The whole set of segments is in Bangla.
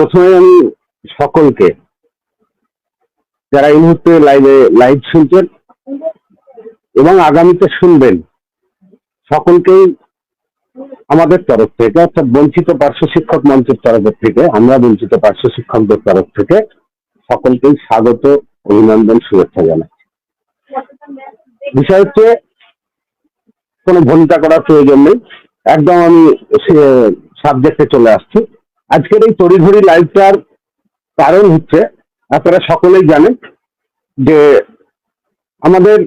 প্রথমে আমি সকলকে, যারা এই মুহূর্তে লাইভে লাইভ শুনছেন এবং আগামীতে শুনবেন, সকলকেই আমাদের তরফ থেকে, অর্থাৎ বঞ্চিত পার্শ্ব শিক্ষক মঞ্চের তরফ থেকে, আমরা বঞ্চিত পার্শ্ব শিক্ষকদের তরফ থেকে সকলকেই স্বাগত, অভিনন্দন, শুভেচ্ছা জানাচ্ছি। বিষয় হচ্ছে, কোনো ভূমিকা করার প্রয়োজন নেই। একদম আমি সাবজেক্টে চলে আসছি। আজকের এই তড়িঘড়ি লাইভটার কারণ হচ্ছে, আপনারা সকলেই জানেন যে আমাদের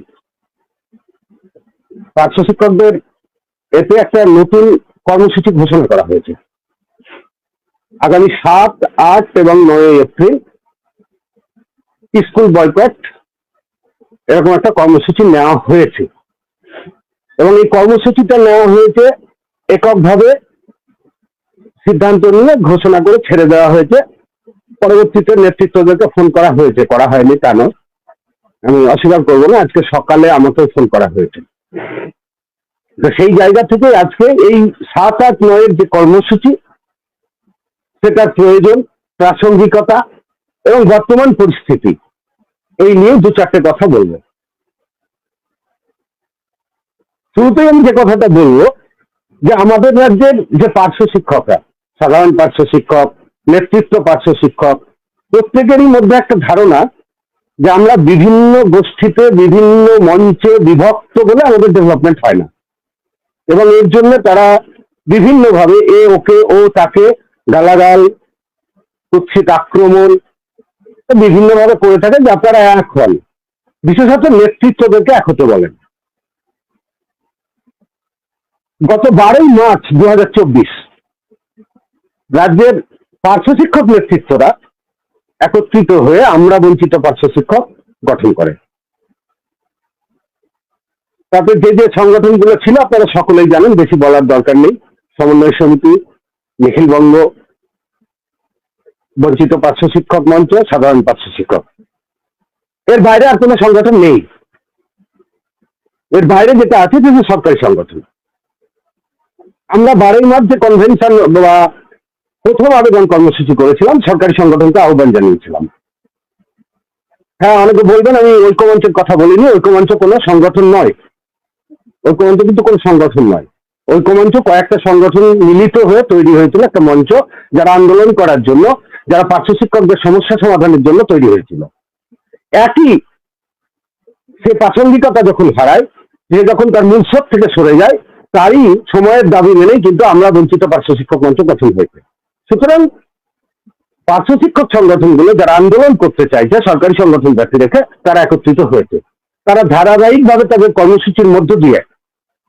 পার্শ্ব শিক্ষকদের এতে একটা নতুন কর্মসূচি ঘোষণা করা হয়েছে। আগামী সাত, আট এবং নয় এপ্রিল স্কুল বয়কট এরকম একটা কর্মসূচি নেওয়া হয়েছে। এবং এই কর্মসূচিটা নেওয়া হয়েছে এককভাবে সিদ্ধান্ত নিয়ে ঘোষণা করে ছেড়ে দেওয়া হয়েছে। পরবর্তীতে নেতৃত্বদেরকে ফোন করা হয়েছে। করা হয়নি তা নয় আমি অস্বীকার করব না। আজকে সকালে আমাকেও ফোন করা হয়েছে। তো সেই জায়গা থেকে আজকে এই সাত আট নয়ের যে কর্মসূচি, সেটার প্রয়োজন, প্রাসঙ্গিকতা এবং বর্তমান পরিস্থিতি, এই নিয়ে দু চারটে কথা বলব। শুরুতেই আমি যে কথাটা বলব, যে আমাদের রাজ্যের যে পার্শ্ব শিক্ষকরা সাধারণ পার্শ্ব শিক্ষক, নেতৃত্ব পার্শ্ব শিক্ষক, প্রত্যেকেরই মধ্যে একটা ধারণা যে আমরা বিভিন্ন গোষ্ঠীতে, বিভিন্ন মঞ্চে বিভক্ত বলে আমাদের ডেভেলপমেন্ট হয় না। এবং এর জন্য তারা বিভিন্নভাবে এ, ওকে, ও, তাকে গালাগাল, কুৎসিত আক্রমণ বিভিন্নভাবে করে থাকে যে আপনারা এক হন। বিশেষত নেতৃত্বদেরকে এক হতে বলেন। গত বারোই মার্চ দু হাজার চব্বিশ রাজ্যের পার্শ্ব শিক্ষক নেতৃত্বরা একত্রিত হয়ে আমরা বঞ্চিত পার্শ্ব শিক্ষক গঠন করে। তারপরে যে যে সংগঠনগুলো ছিল, আপনারা সকলেই জানেন, বেশি বলার দরকার নেই। সমন্বয় সমিতি নিখিলবঙ্গ বঞ্চিত পার্শ্ব শিক্ষক মঞ্চ, সাধারণ পার্শ্ব শিক্ষক। এর বাইরে আর কোনো সংগঠন নেই। এর বাইরে যেটা আছে, সেটা সরকারি সংগঠন। আমরা বারোই মার্চ যে কনভেনশন বা প্রথম আবেদন কর্মসূচি করেছিলাম, সরকারি সংগঠনকে আহ্বান জানিয়েছিলাম। হ্যাঁ অনেকে বলবেন আমি ঐক্যমঞ্চের কথা বলিনি, ঐক্যমঞ্চ কোনো সংগঠন নয়। ঐক্যমঞ্চ কিন্তু কোনো সংগঠন নয়। ঐক্যমঞ্চ কয়েকটা সংগঠন মিলিত হয়ে তৈরি হয়েছিল, একটা মঞ্চ যারা আন্দোলন করার জন্য, যারা পার্শ্ব শিক্ষকদের সমস্যা সমাধানের জন্য তৈরি হয়েছিল। একই সে প্রাসঙ্গিকতা যখন হারায়, সে যখন তার মূল থেকে সরে যায়, তারই সময়ের দাবি মেনেই কিন্তু আমরা বঞ্চিত পার্শ্ব শিক্ষক মঞ্চ গঠন হয়েছে। সুতরাং পার্শ্ব শিক্ষক সংগঠনগুলো যারা আন্দোলন করতে চাইছে, সরকারি সংগঠন ব্যক্তি রেখে তারা একত্রিত হয়েছে। তারা ধারাবাহিকভাবে তাদের কর্মসূচির মধ্য দিয়ে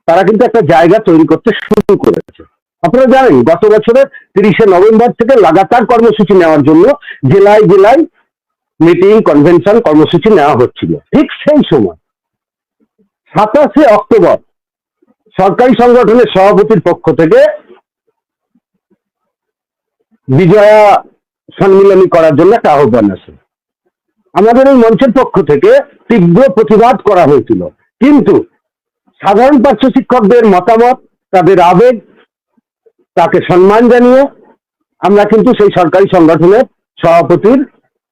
তারা কিন্তু একটা জায়গা তৈরি করতে শুরু করেছে। আপনারা জানেন, গত বছরের তিরিশে নভেম্বর থেকে লাগাতার কর্মসূচি নেওয়ার জন্য জেলায় জেলায় মিটিং কনভেনশন কর্মসূচি নেওয়া হচ্ছিল। ঠিক সেই সময় সাতাশে অক্টোবর সরকারি সংগঠনের সভাপতির পক্ষ থেকে বিজয়া সম্মিলনী করার জন্য একটা আহ্বান আছে। আমাদের এই মঞ্চের পক্ষ থেকে তীব্র প্রতিবাদ করা হয়েছিল। কিন্তু সাধারণ পার্শ্ব শিক্ষকদের মতামত, তাদের আবেগ, তাকে সম্মান জানিয়ে আমরা কিন্তু সেই সরকারি সংগঠনের সভাপতির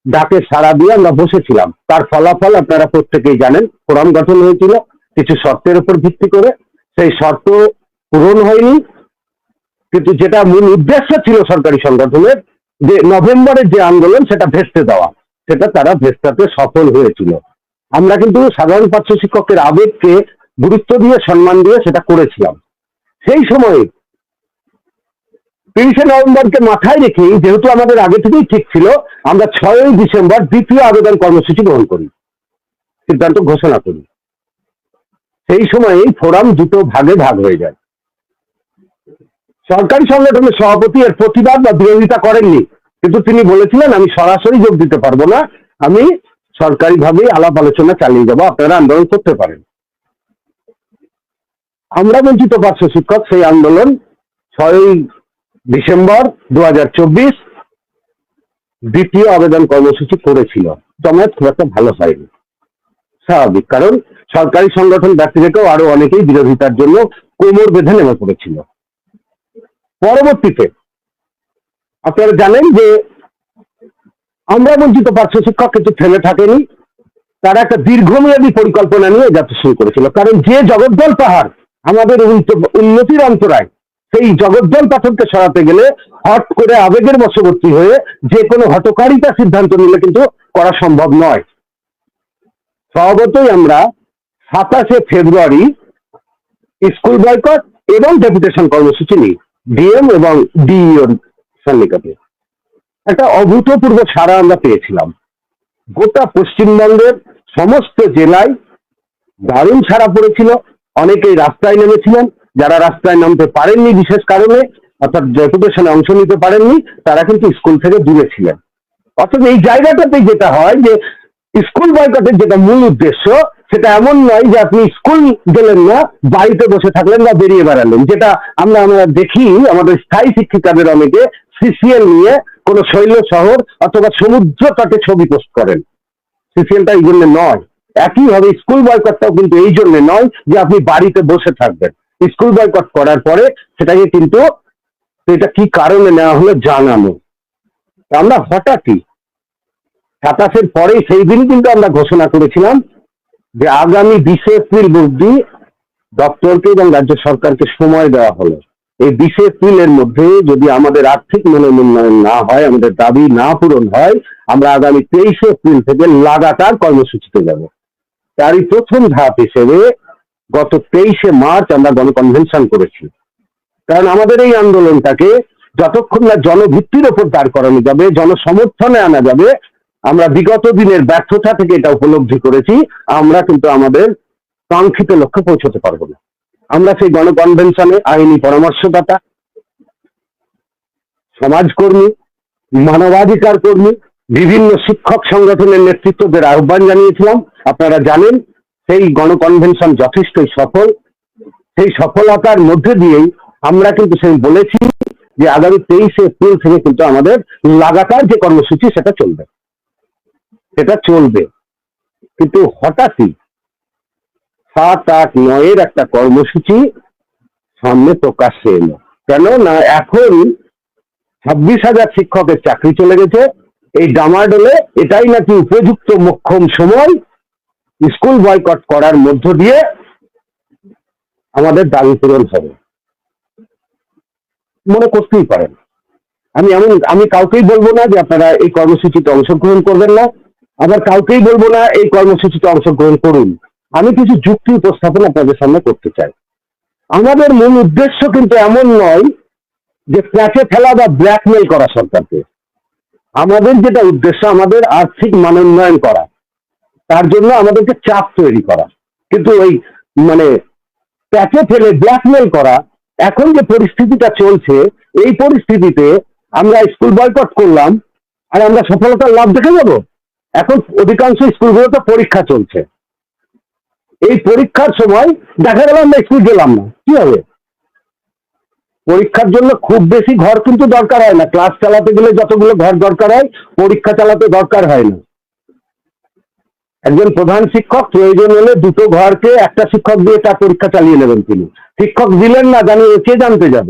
ডাকে সাড়া দিয়ে আমরা বসেছিলাম। তার ফলাফল আপনারা প্রত্যেকেই জানেন ফোরাম গঠন হয়েছিল, কিছু শর্তের উপর ভিত্তি করে। সেই শর্ত পূরণ হয়নি। কিন্তু যেটা মূল উদ্দেশ্য ছিল সরকারি সংগঠনের, যে নভেম্বরের যে আন্দোলন, সেটা ভেস্তে দেওয়া, সেটা তারা ভেস্তাতে সফল হয়েছিল। আমরা কিন্তু সাধারণ পাঠ্য শিক্ষকের আবেগকে গুরুত্ব দিয়ে, সম্মান দিয়ে সেটা করেছিলাম। সেই সময়ে তিরিশে নভেম্বরকে মাথায় রেখেই, যেহেতু আমাদের আগে থেকেই ঠিক ছিল, আমরা ছয়ই ডিসেম্বর দ্বিতীয় আবেদন কর্মসূচি গ্রহণ করি, সিদ্ধান্ত ঘোষণা করি। সেই সময়েই ফোরাম দুটো ভাগে ভাগ হয়ে যায়। সরকারি সংগঠনের সভাপতি এর প্রতিবাদ বা বিরোধিতা করেননি। কিন্তু তিনি বলেছিলেন, আমি সরাসরি যোগ দিতে পারব না। আমি সরকারিভাবেই আলাপ আলোচনা চালিয়ে যাব। আপনারা আন্দোলন করতে পারেন। আমরা বঞ্চিত পার্শ্ব শিক্ষক, সেই আন্দোলন ছয়ই ডিসেম্বর দু হাজার চব্বিশ দ্বিতীয় আবেদন কর্মসূচি করেছিল। জমায়েত খুব একটা ভালো হয়নি। স্বাভাবিক। কারণ সরকারি সংগঠন ব্যক্তি থেকেও আরও অনেকেই বিরোধিতার জন্য কোমর বেঁধে নেমে পড়েছিল। পরবর্তীতে আপনারা জানেন যে আমরা বঞ্চিত পার্শ্ব শিক্ষক, কিন্তু থেমে থাকেনি। তারা একটা দীর্ঘমেয়াদী পরিকল্পনা নিয়ে যাত্রা শুরু করেছিল। কারণ যে জগদ্দল পাহাড় আমাদের উন্নত- উন্নতির অন্তরায়, সেই জগদ্দল পাথরকে সরাতে গেলে হট করে আবেগের বশবর্তী হয়ে যে কোনো হটকারিতা সিদ্ধান্ত নিলে কিন্তু করা সম্ভব নয়। স্বভাবতই আমরা সাতাশে ফেব্রুয়ারি স্কুল বয়কট এবং ডেপুটেশন কর্মসূচি নিই। ডিএম এবং ডিইওর সন্নিকটে একটা অভূতপূর্ব সাড়া আমরা পেয়েছিলাম। গোটা পশ্চিমবঙ্গের সমস্ত জেলায় দারুণ সাড়া পড়েছিল। অনেকেই রাস্তায় নেমেছিলেন। যারা রাস্তায় নামতে পারেননি বিশেষ কারণে, অর্থাৎ ডেপুটেশনে অংশ নিতে পারেননি, তারা কিন্তু স্কুল থেকে দূরে ছিলেন। অর্থাৎ এই জায়গাটাতে যেটা হয় যে, স্কুল বয়কটের যেটা মূল উদ্দেশ্য সেটা এমন নয় যে আপনি স্কুল গেলেন না, বাড়িতে বসে থাকলেন বা বেরিয়ে বেড়ালেন। যেটা আমরা আমরা দেখি, আমাদের স্থায়ী শিক্ষিকাদের অনেকে সিসিএল নিয়ে কোনো শৈল শহর অথবা সমুদ্র তটে ছবি পোস্ট করেন। সিসিএলটা এই জন্য নয়। একইভাবে স্কুল বয়কটটাও কিন্তু এই জন্য নয় যে আপনি বাড়িতে বসে থাকবেন। স্কুল বয়কট করার পরে সেটাকে কিন্তু এটা কি কারণে নেওয়া হলো জানানো। আমরা হঠাৎই সাতাশের পরেই সেই দিনই কিন্তু আমরা ঘোষণা করেছিলাম যে আগামী বিশে এপ্রিল অব্দি দপ্তরকে এবং রাজ্য সরকারকে সময় দেওয়া হলো। এই বিশে এপ্রিলের মধ্যে যদি আমাদের আর্থিক মনোনয়ন না হয়, আমাদের দাবি না পূরণ হয়, আমরা আগামী তেইশে এপ্রিল থেকে লাগাতার কর্মসূচিতে যাব। তারই প্রথম ধাপ হিসেবে গত তেইশে মার্চ আমরা গণকনভেনশন করেছি। কারণ আমাদের এই আন্দোলনটাকে যতক্ষণ না জনভিত্তির ওপর দাঁড় করানো যাবে, জনসমর্থনে আনা যাবে আমরা বিগত দিনের ব্যর্থতা থেকে এটা উপলব্ধি করেছি, আমরা কিন্তু আমাদের কাঙ্ক্ষিত লক্ষ্যে পৌঁছতে পারব না। আমরা সেই গণকনভেনশনে আইনি পরামর্শদাতা, সমাজকর্মী, মানবাধিকার কর্মী, বিভিন্ন শিক্ষক সংগঠনের নেতৃত্বদের আহ্বান জানিয়েছিলাম। আপনারা জানেন, সেই গণকনভেনশন যথেষ্টই সফল। সেই সফলতার মধ্যে দিয়েই আমরা কিন্তু সেই বলেছি যে আগামী তেইশে এপ্রিল থেকে কিন্তু আমাদের লাগাতার যে কর্মসূচি, সেটা চলবে। সেটা চলবে। কিন্তু হঠাৎই সাত আট নয়ের একটা কর্মসূচি সামনে প্রকাশ্যে এলো। কেন না এখন ছাব্বিশ হাজার শিক্ষকের চাকরি চলে গেছে। এই ডামাডোলে এটাই নাকি উপযুক্ত মোক্ষম সময় স্কুল বয়কট করার মধ্য দিয়ে আমাদের দাবি পূরণ হবে। মনে করতেই পারেন। আমি এমন আমি কাউকেই বলব না যে আপনারা এই কর্মসূচিতে অংশগ্রহণ করবেন না। আবার কাউকেই বলব না, এই কর্মসূচিতে অংশগ্রহণ করুন। আমি কিছু যুক্তি উপস্থাপন আপনাদের সামনে করতে চাই। আমাদের মূল উদ্দেশ্য কিন্তু এমন নয় যে প্যাচে ফেলা বা ব্ল্যাকমেল করা সরকারকে। আমাদের যেটা উদ্দেশ্য, আমাদের আর্থিক মানোন্নয়ন করা, তার জন্য আমাদেরকে চাপ তৈরি করা। কিন্তু ওই মানে প্যাচে ফেলে ব্ল্যাকমেল করা, এখন যে পরিস্থিতিটা চলছে, এই পরিস্থিতিতে আমরা স্কুল বয়কট করলাম, আর আমরা সফলতার লাভ দেখে যাব এখন অধিকাংশ স্কুলগুলোতে পরীক্ষা চলছে। এই পরীক্ষার সময় দেখা গেল আমরা স্কুল গেলাম না। কি হবে? পরীক্ষার জন্য খুব বেশি ঘর কিন্তু দরকার হয় না। ক্লাস চালাতে গেলে যতগুলো ঘর দরকার হয়, পরীক্ষা চালাতে দরকার হয় না। একজন প্রধান শিক্ষক, প্রয়োজন হলে দুটো ঘরকে একটা শিক্ষক দিয়ে তার পরীক্ষা চালিয়ে নেবেন তিনি। শিক্ষক দিলেন না, জানি কে জানতে যাব।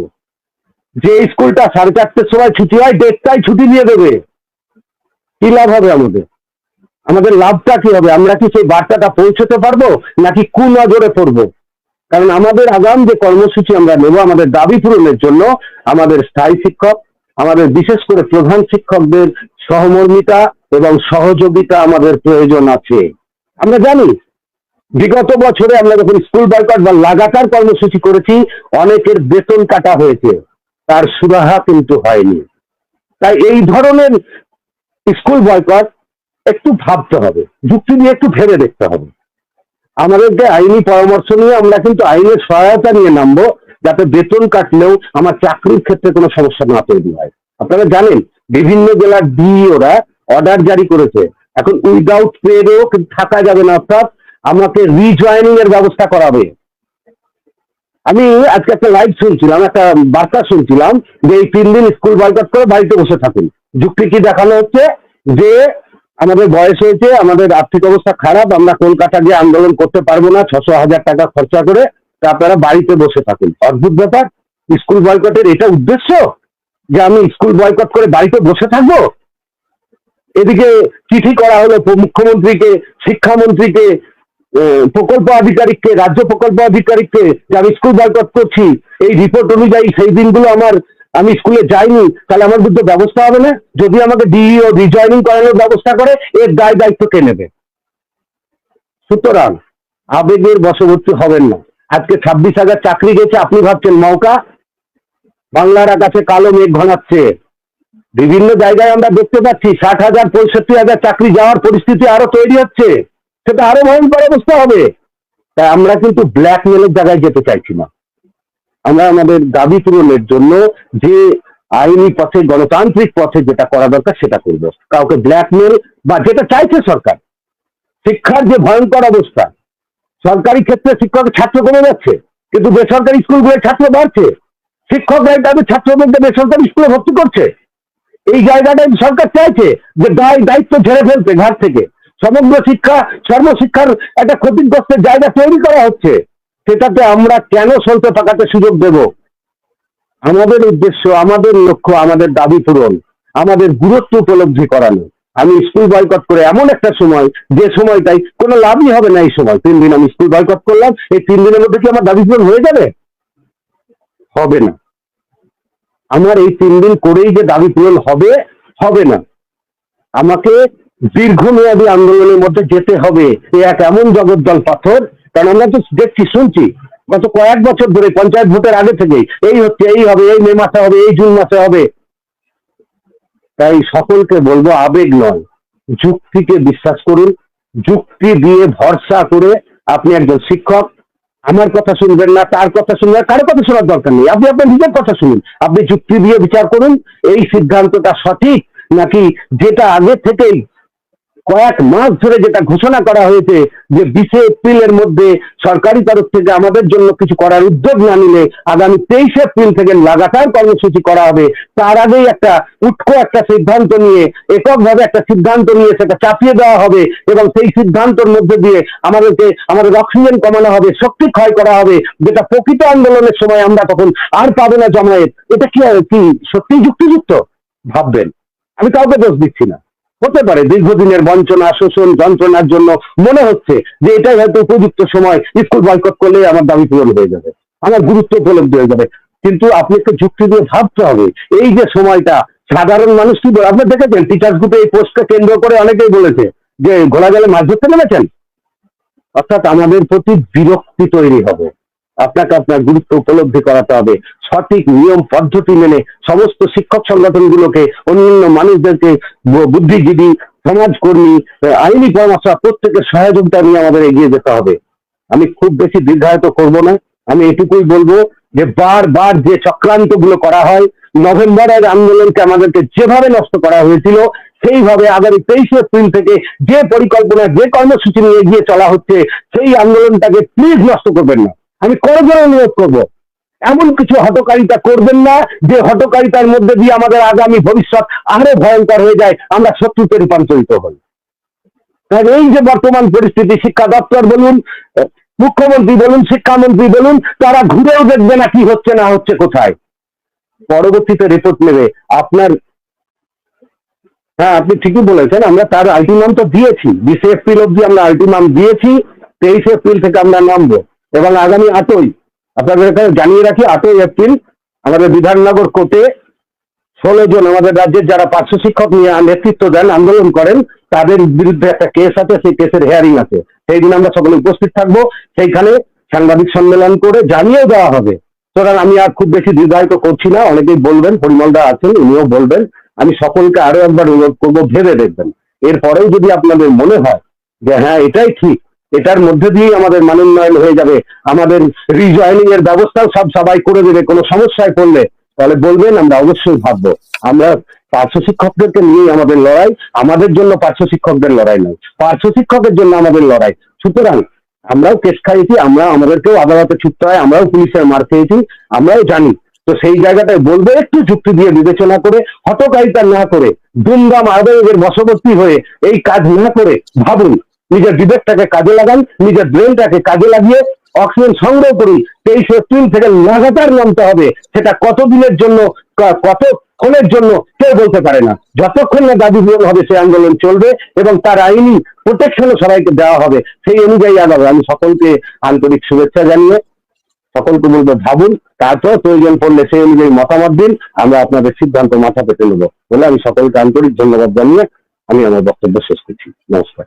যে স্কুলটা সাড়ে চারটের সময় ছুটি হয়, দেড়টায় ছুটি দিয়ে দেবে। কি লাভ হবে আমাদের? আমাদের লাভটা কি হবে? আমরা কি সেই বার্তাটা পৌঁছতে পারব নাকি কুনজরে পড়ব? কারণ আমাদের আগাম যে কর্মসূচি আমরা নেব, আমাদের দাবি পূরণের জন্য আমাদের স্থায়ী শিক্ষক, আমাদের বিশেষ করে প্রধান শিক্ষকদের সহমর্মিতা এবং সহযোগিতা আমাদের প্রয়োজন আছে। আমরা জানি, বিগত বছরে আমরা যখন স্কুল বয়কট বা লাগাতার কর্মসূচি করেছি, অনেকের বেতন কাটা হয়েছে। তার সুরাহা কিন্তু হয়নি। তাই এই ধরনের স্কুল বয়কট একটু ভাবতে হবে, যুক্তি দিয়ে একটু ভেবে দেখতে হবে। আমাদেরকে আইনি পরামর্শ নিয়ে আমরা কিন্তু আইনের সহায়তা নিয়ে নামবো, যাতে বেতন কাটলেও আমার চাকরির ক্ষেত্রে কোনো সমস্যা না তৈরি হয়। আপনারা জানেন, বিভিন্ন জেলার ডিইওরা অর্ডার জারি করেছে। এখন উইদাউট পেডেও থাকা যাবে না, অর্থাৎ আমাকে রিজয়নিং এর ব্যবস্থা করাবে। আমি আজকে একটা লাইভ শুনছিলাম, একটা বার্তা শুনছিলাম যে এই তিন দিন স্কুল বয়কট করে বাড়িতে বসে থাকুন। যুক্তি কি দেখানো হচ্ছে? যে আমাদের বয়স হয়েছে, আমাদের আর্থিক অবস্থা খারাপ, আমরা কলকাতা গিয়ে আন্দোলন করতে পারব না, ছশো হাজার টাকা খরচা করে, তা আপনারা বাড়িতে বসে থাকুন। অদ্ভুত ব্যাপার, স্কুল বয়কটের এটা উদ্দেশ্য যে আমি স্কুল বয়কট করে বাড়িতে বসে থাকব? এদিকে চিঠি করা হলো মুখ্যমন্ত্রীকে, শিক্ষামন্ত্রীকে প্রকল্প আধিকারিককে, রাজ্য প্রকল্প আধিকারিককে যে আমি স্কুল বয়কট করছি, এই রিপোর্ট অনুযায়ী সেই দিনগুলো আমার আমি স্কুলে যাইনি, তাহলে আমার বিরুদ্ধে ব্যবস্থা হবে না? যদি আমাকে ডিইও রিজয়নিং করানোর ব্যবস্থা করে, এর দায় দায়িত্ব কে নেবে? সুতরাং আবেগের বশবর্তী হবেন না। আজকে ছাব্বিশ হাজার চাকরি গেছে, আপনি ভাবছেন মৌকা বাংলার আকাশে কালো মেঘ ঘনাচ্ছে। বিভিন্ন জায়গায় আমরা দেখতে পাচ্ছি, ষাট হাজার, পঁয়ষট্টি হাজার চাকরি যাওয়ার পরিস্থিতি আরও তৈরি হচ্ছে। সেটা আরও ভয়ঙ্কর অবস্থা হবে। তাই আমরা কিন্তু ব্ল্যাকমেলের জায়গায় যেতে চাইছি না। আমরা আমাদের দাবি পূরণের জন্য যে আইনি পথে, গণতান্ত্রিক পথে যেটা করা দরকার সেটা করব। কাউকে ব্ল্যাকমেল বা যেটা চাইছে সরকার। শিক্ষার যে ভয়ঙ্কর অবস্থা, সরকারি ক্ষেত্রে শিক্ষক ছাত্র কমে যাচ্ছে, কিন্তু বেসরকারি স্কুলগুলোর ছাত্র বাড়ছে। শিক্ষকরাই তাদের ছাত্রদেরকে বেসরকারি স্কুলে ভর্তি করছে। এই জায়গাটাই সরকার চাইছে যে দায়, দায়িত্ব ঝেড়ে ফেলতে, ঘাট থেকে। সমগ্র শিক্ষা, সর্বশিক্ষার একটা ক্ষতিগ্রস্তের জায়গা তৈরি করা হচ্ছে। সেটাতে আমরা কেন সলতে পাকাতে সুযোগ দেব? আমাদের উদ্দেশ্য, আমাদের লক্ষ্য, আমাদের দাবি পূরণ, আমাদের গুরুত্ব উপলব্ধি করানো আমি স্কুল বয়কট করে এমন একটা সময়, যে সময়টাই কোনো লাভই হবে না এই সময়। তিন দিন আমি স্কুল বয়কট করলাম, এই তিন দিনের মধ্যে কি আমার দাবি পূরণ হয়ে যাবে? হবে না। আমার এই তিন দিন করেই যে দাবি পূরণ হবে হবে না। আমাকে দীর্ঘমেয়াদী আন্দোলনের মধ্যে যেতে হবে, এ এক এমন জগদ্দল পাথর কারণ আমরা তো দেখছি, শুনছি। গত কয়েক বছর ধরে পঞ্চায়েত ভোটের আগে থেকেই এই হচ্ছে, এই হবে, এই মে মাসে হবে, এই জুন মাসে হবে। তাই সকলকে বলব, আবেগ নয়। যুক্তিকে বিশ্বাস করুন, যুক্তি দিয়ে ভরসা করে আপনি একজন শিক্ষক। আমার কথা শুনবেন না, তার কথা শুনবেন কারও কথা শোনার দরকার নেই। আপনি আপনার নিজের কথা শুনুন। আপনি যুক্তি দিয়ে বিচার করুন, এই সিদ্ধান্তটা সঠিক নাকি যেটা আগে থেকেই কয়েক মাস ধরে যেটা ঘোষণা করা হয়েছে যে বিশে এপ্রিলের মধ্যে সরকারি তরফ থেকে আমাদের জন্য কিছু করার উদ্যোগ না নিলে আগামী তেইশে এপ্রিল থেকে লাগাতার কর্মসূচি করা হবে। তার আগেই একটা উৎকো একটা সিদ্ধান্ত নিয়ে, এককভাবে একটা সিদ্ধান্ত নিয়ে সেটা চাপিয়ে দেওয়া হবে এবং সেই সিদ্ধান্তর মধ্যে দিয়ে আমাদেরকে, আমাদের অক্সিজেন কমানো হবে, শক্তি ক্ষয় করা হবে, যেটা প্রকৃত আন্দোলনের সময় আমরা তখন আর পাবো না জমায়েত। এটা কি কি সত্যি যুক্তিযুক্ত? ভাববেন। আমি কাউকে দোষ দিচ্ছি না। হতে পারে। দীর্ঘদিনের বঞ্চনা, শোষণ, যন্ত্রণার জন্য মনে হচ্ছে যে এটাই হয়তো উপযুক্ত সময় স্কুল বয়কট করলে আমার দাবি পূরণ হয়ে যাবে, আমার গুরুত্ব উপলব্ধি হয়ে যাবে। কিন্তু আপনি একটু যুক্তি দিয়ে ভাবতে হবে, এই যে সময়টা, সাধারণ মানুষ কি? আপনি দেখেছেন টিচার্স গ্রুপে এই পোস্টকে কেন্দ্র করে অনেকেই বলেছে যে ঘোলা জলে মাছ ধরতে নেমেছেন? অর্থাৎ আমাদের প্রতি বিরক্তি তৈরি হবে। আপনাকে আপনার গুরুত্ব উপলব্ধি করাতে হবে। সঠিক নিয়ম, পদ্ধতি মেনে সমস্ত শিক্ষক সংগঠনগুলোকে, অন্যান্য মানুষদেরকে বুদ্ধিজীবী, সমাজকর্মী আইনি পরামর্শ, প্রত্যেকের সহযোগিতা নিয়ে আমাদের এগিয়ে যেতে হবে। আমি খুব বেশি দীর্ঘায়িত করব না। আমি এটুকুই বলব যে বারবার যে চক্রান্তগুলো করা হয়, নভেম্বরের আন্দোলনকে আমাদেরকে যেভাবে নষ্ট করা হয়েছিল, সেইভাবে আগামী তেইশে এপ্রিল থেকে যে পরিকল্পনা, যে কর্মসূচি নিয়ে এগিয়ে চলা হচ্ছে, সেই আন্দোলনটাকে প্লিজ নষ্ট করবেন না। আমি করজোর অনুরোধ করব। এমন কিছু হটকারিতা করবেন না যে হটকারিতার মধ্যে দিয়ে আমাদের আগামী ভবিষ্যৎ আরও ভয়ঙ্কর হয়ে যায়, আমরা শত্রুতে রূপান্তরিত হই। তাই এই যে বর্তমান পরিস্থিতি, শিক্ষা দপ্তর বলুন, মুখ্যমন্ত্রী বলুন, শিক্ষামন্ত্রী বলুন, তারা ঘুরেও দেখবে না কি হচ্ছে না হচ্ছে কোথায়। পরবর্তীতে রিপোর্ট নেবে। আপনার হ্যাঁ আপনি ঠিকই বলেছেন, আমরা তার আলটিমাম তো দিয়েছি। বিশে এপ্রিল অব্দি আমরা আলটিমাম দিয়েছি, তেইশে এপ্রিল থেকে আমরা নামবো। এবং আগামী আটই, আপনাদের জানিয়ে রাখি, আটই এপ্রিল আমাদের বিধাননগর কোর্টে ষোলো জন আমাদের রাজ্যের যারা পার্শ্ব শিক্ষক নিয়ে নেতৃত্ব দেন, আন্দোলন করেন, তাদের বিরুদ্ধে একটা কেস আছে, সেই কেসের হেয়ারিং আছে। সেই দিন আমরা সকলে উপস্থিত থাকব, সেইখানে সাংবাদিক সম্মেলন করে জানিয়েও দেওয়া হবে। সুতরাং আমি আর খুব বেশি দীর্ঘায়িত করছি না, অনেকেই বলবেন পরিমলদা আছেন, উনিও বলবেন, আমি সকলকে আরও একবার অনুরোধ করব, ভেবে দেখবেন। এরপরেও যদি আপনাদের মনে হয় যে হ্যাঁ এটাই ঠিক এটার মধ্যে দিয়েই আমাদের মানোন্নয়ন হয়ে যাবে। আমাদের রিজয়নিং এর ব্যবস্থাও সব সবাই করে দেবে, কোনো সমস্যায় পড়লে। তাহলে বলবেন, আমরা অবশ্যই ভাববো। আমরা পার্শ্ব শিক্ষকদেরকে নিয়েই আমাদের লড়াই, আমাদের জন্য পার্শ্ব শিক্ষকদের লড়াই নয়, পার্শ্ব শিক্ষকের জন্য আমাদের লড়াই। সুতরাং আমরাও কেস খাইয়েছি, আমরা আমাদেরকেও আদালতে ছুটতে হয়, আমরাও পুলিশের মার খেয়েছি, আমরাও জানি। তো সেই জায়গাটায় বলব, একটু যুক্তি দিয়ে বিবেচনা করে হটকারিতা না করে, দুমদাম আদায়ের বশবর্তী হয়ে এই কাজ না করে ভাবুন। নিজের বিবেকটাকে কাজে লাগান, নিজের ব্রেনটাকে কাজে লাগিয়ে অক্সিজেন সংগ্রহ করুন। তেইশে এপ্রিল থেকে লাগাতার নামতে হবে। সেটা কতদিনের জন্য, ক- কত ক্ষণের জন্য কেউ বলতে পারে না। যতক্ষণ না দাবি পূরণ হবে, সেই আন্দোলন চলবে এবং তার আইনি প্রোটেকশনও সবাইকে দেওয়া হবে। সেই অনুযায়ী আগাবে আমি সকলকে আন্তরিক শুভেচ্ছা জানিয়ে সকলকে বলব, ভাবুন তারপর প্রয়োজন পড়লে সেই অনুযায়ী মতামত দিন। আমরা আপনাদের সিদ্ধান্ত মাথা পেতে নেব। বলে আমি সকলকে আন্তরিক ধন্যবাদ জানিয়ে আমি আমার বক্তব্য শেষ করছি। নমস্কার।